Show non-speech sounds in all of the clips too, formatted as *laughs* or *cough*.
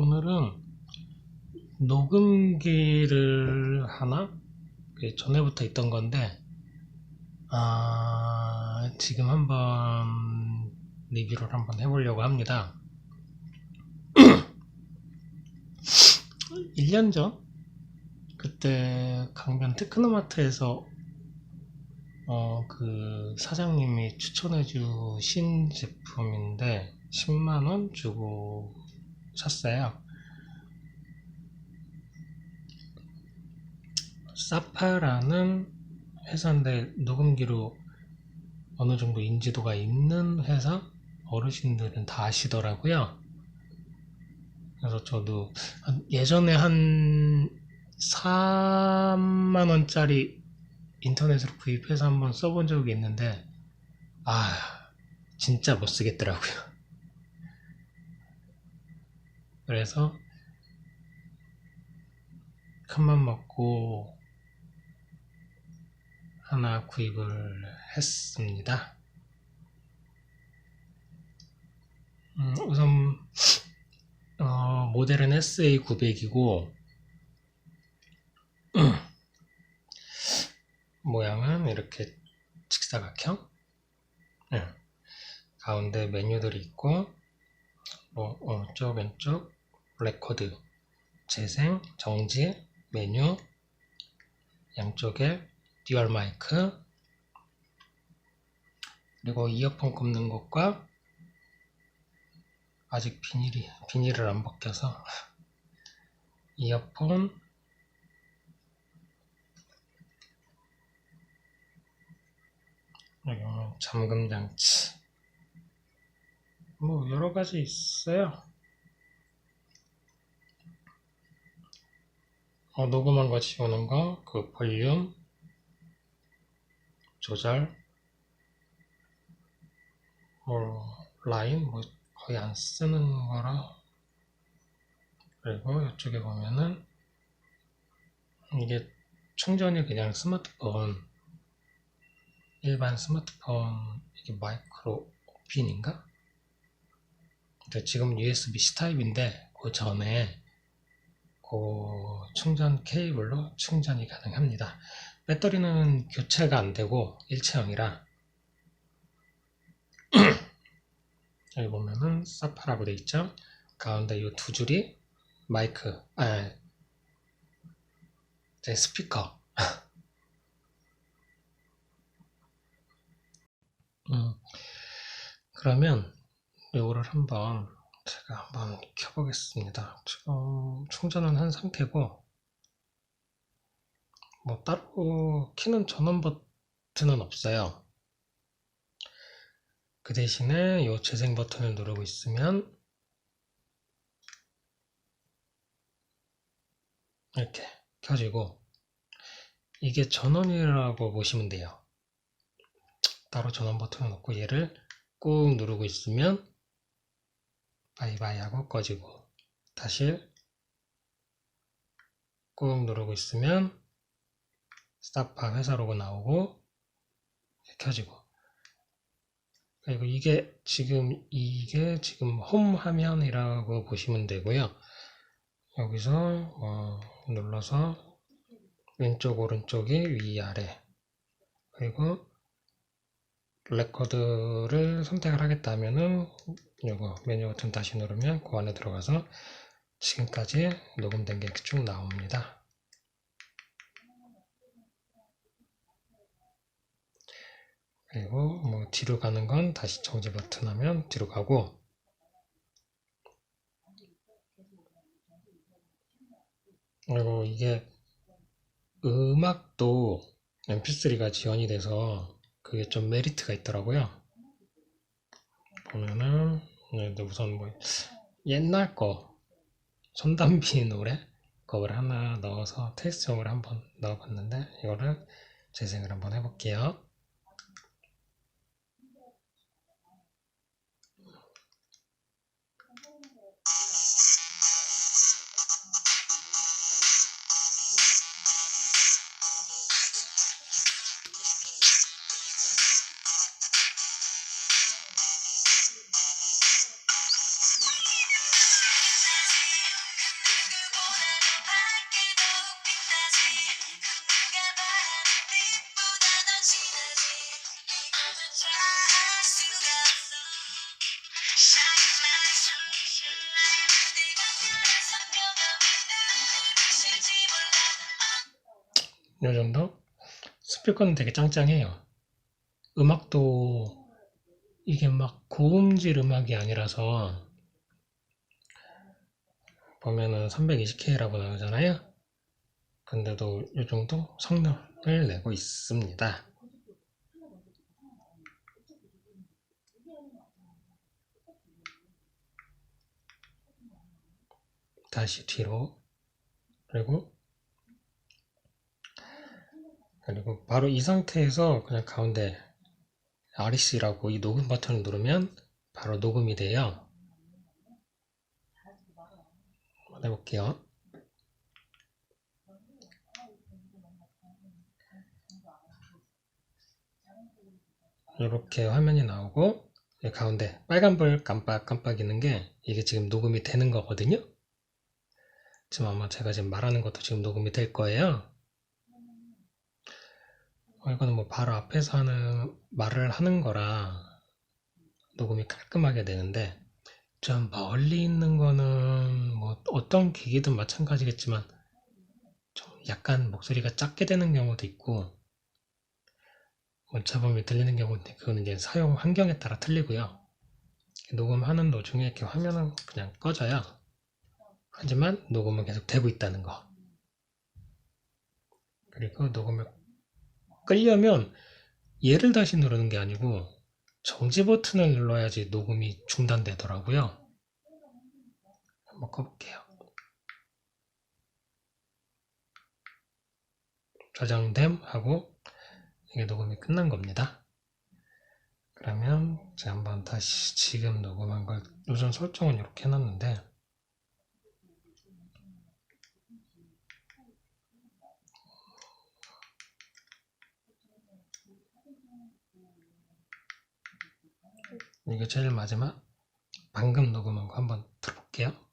오늘은 녹음기를 하나 전에부터 있던 건데 아, 지금 한번 리뷰를 한번 해보려고 합니다. *clears throat* 1년 전 그때 강변 테크노마트에서 어, 그 사장님이 추천해 주신 제품인데 10만원 주고 샀어요. 사파라는 회사인데 녹음기로 어느 정도 인지도가 있는 회사 어르신들은 다 아시더라고요. 그래서 저도 한- 예전에 한 4만 원짜리 인터넷으로 구입해서 한번 써본 적이 있는데 아 진짜 못 쓰겠더라고요. 그래서 큰맘 먹고 하나 구입을 했습니다. 음, 우선 어, 모델은 SA900이고 *clears throat* 모양은 이렇게 직사각형 예. 가운데 메뉴들이 있고 뭐, 오른쪽 왼쪽 레코드 재생 정지 메뉴 양쪽에 듀얼 마이크 그리고 이어폰 꼽는 것과 아직 비닐이 비닐을 안 벗겨서 *laughs* 이어폰 잠금 장치 뭐 여러 가지 있어요. 어, 녹음한 거 지우는 거, 그 볼륨 조절, 뭐 라인 뭐 거의 안 쓰는 거라 그리고 이쪽에 보면은 이게 충전이 그냥 스마트폰 일반 스마트폰 이게 마이크로 핀인가? 지금 USB-C 타입인데 그 전에 그 충전 케이블로 충전이 가능합니다. 배터리는 교체가 안 되고 일체형이라 *clears throat* 여기 보면은 사파라고 돼 있죠. 가운데 이 두 줄이 마이크, 아, 제 스피커. *laughs* 음, 그러면 요거를 한번 제가 한번 켜보겠습니다. 지금 충전은 한 상태고 뭐 따로 키는 전원 버튼은 없어요. 그 대신에 요 재생 버튼을 누르고 있으면 이렇게 켜지고 이게 전원이라고 보시면 돼요. 따로 전원 버튼은 없고 얘를 꾹 누르고 있으면 바이바이 하고 꺼지고 다시 꾹 누르고 있으면 스타파 회사 로고 나오고 켜지고. 그리고 이게 지금 이게 지금 홈 화면이라고 보시면 되고요. 여기서 어, 눌러서 왼쪽 오른쪽이 위아래. 그리고 레코드를 선택을 하겠다 하면은 요거 메뉴 버튼 다시 누르면 그 안에 들어가서 지금까지 녹음된 게 쭉 나옵니다. 그리고 뭐 뒤로 가는 건 다시 정지 버튼 하면 뒤로 가고 그리고 이게 음악도 mp3가 지원이 돼서 그게 좀 메리트가 있더라고요. 보면은 네, 근데 우선 뭐 옛날 거 손담비 노래 그걸 하나 넣어서 테스트용으로 한번 넣어봤는데 이거를 재생을 한번 해볼게요. 요 정도? 스피커는 되게 짱짱해요. 음악도 이게 막 고음질 음악이 아니라서 보면은 320K라고 나오잖아요. 근데도 이 정도 성능을 내고 있습니다. 다시 뒤로 그리고 그리고 바로 이 상태에서 그냥 가운데 REC라고 이 녹음 버튼을 누르면 바로 녹음이 돼요. 한번 해볼게요. 이렇게 화면이 나오고 이 가운데 빨간불 깜빡깜빡이는 게 이게 지금 녹음이 되는 거거든요. 지금 아마 제가 지금 말하는 것도 지금 녹음이 될 거예요. 어, 이거는 뭐 바로 앞에서 하는 말을 하는 거라 녹음이 깔끔하게 되는데 좀 멀리 있는 거는 뭐 어떤 기기든 마찬가지겠지만 좀 약간 목소리가 작게 되는 경우도 있고 원차범위 들리는 경우인데 그거는 이제 사용 환경에 따라 틀리고요. 녹음하는 도중에 이렇게 화면은 그냥 꺼져요. 하지만 녹음은 계속 되고 있다는 거. 그리고 녹음을 끌려면 얘를 다시 누르는 게 아니고 정지 버튼을 눌러야지 녹음이 중단되더라고요. 한번 꺼볼게요. 저장됨 하고 이게 녹음이 끝난 겁니다. 그러면 제가 한번 다시 지금 녹음한 걸 우선 설정은 이렇게 해놨는데 이게 제일 마지막 방금 녹음한 거 한번 들어볼게요.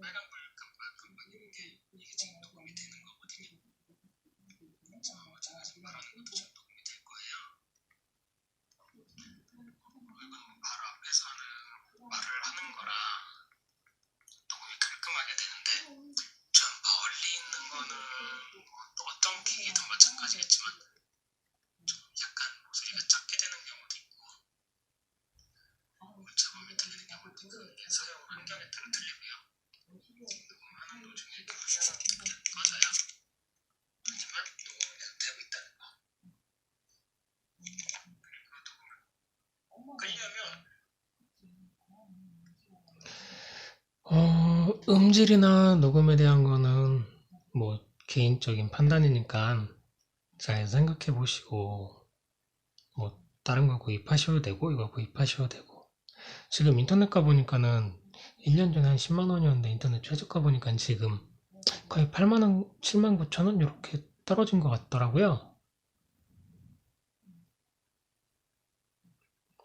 빨간불 깜빡깜빡이는 게 이게 지금 녹음이 되는 거거든요. 저 제가 지금 말하는 것도 지금 녹음이 될 거예요. 이건 바로 앞에서 하는 말을 하는 거라 녹음이 깔끔하게 되는데 좀 멀리 있는 거는 뭐 어떤 기기든 마찬가지겠지만 좀 약간 목소리가 작게 되는 경우도 있고 원차범위 들리는 경우도 있고 사용 환경에 따라 틀리고요. 녹음하는 도중에 이렇게 울려서 그냥 꺼져요. 하지만 녹음은 계속 되고 있다는 거. 그리고 녹음을 끌려면 어, 음질이나 녹음에 대한 거는 뭐 개인적인 판단이니까 잘 생각해 보시고 뭐 다른 거 구입하셔도 되고 이거 구입하셔도 되고. 지금 인터넷 가보니까는 1년 전에 한 10만 원이었는데 인터넷 최저가 보니까 지금 거의 8만 원, 7만 9천 원 이렇게 떨어진 것 같더라고요.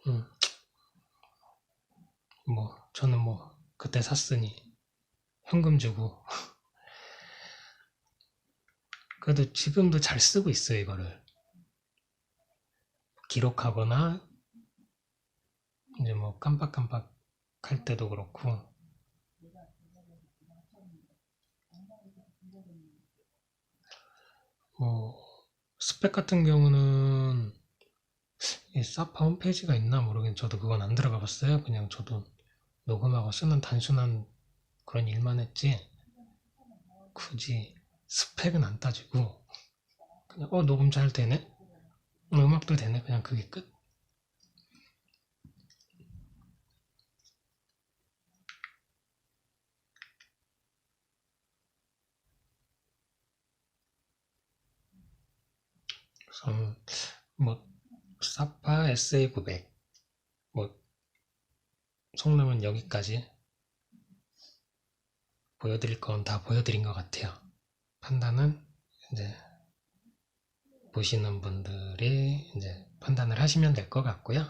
음, 뭐 저는 뭐 그때 샀으니 현금 주고 그래도 지금도 잘 쓰고 있어요 이거를. 기록하거나 이제 뭐 깜빡깜빡 할 때도 그렇고. 뭐 스펙 같은 경우는 이 사파 홈페이지가 있나 모르겠는데 저도 그건 안 들어가 봤어요. 그냥 저도 녹음하고 쓰는 단순한 그런 일만 했지. 굳이 스펙은 안 따지고 그냥 어 녹음 잘 되네? 어, 음악도 되네? 그냥 그게 끝? 그래서 뭐 사파 SA900 뭐 성능은 여기까지 보여드릴 건 다 보여드린 것 같아요. 판단은 이제 보시는 분들이 이제 판단을 하시면 될 것 같고요.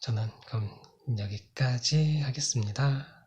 저는 그럼 여기까지 하겠습니다.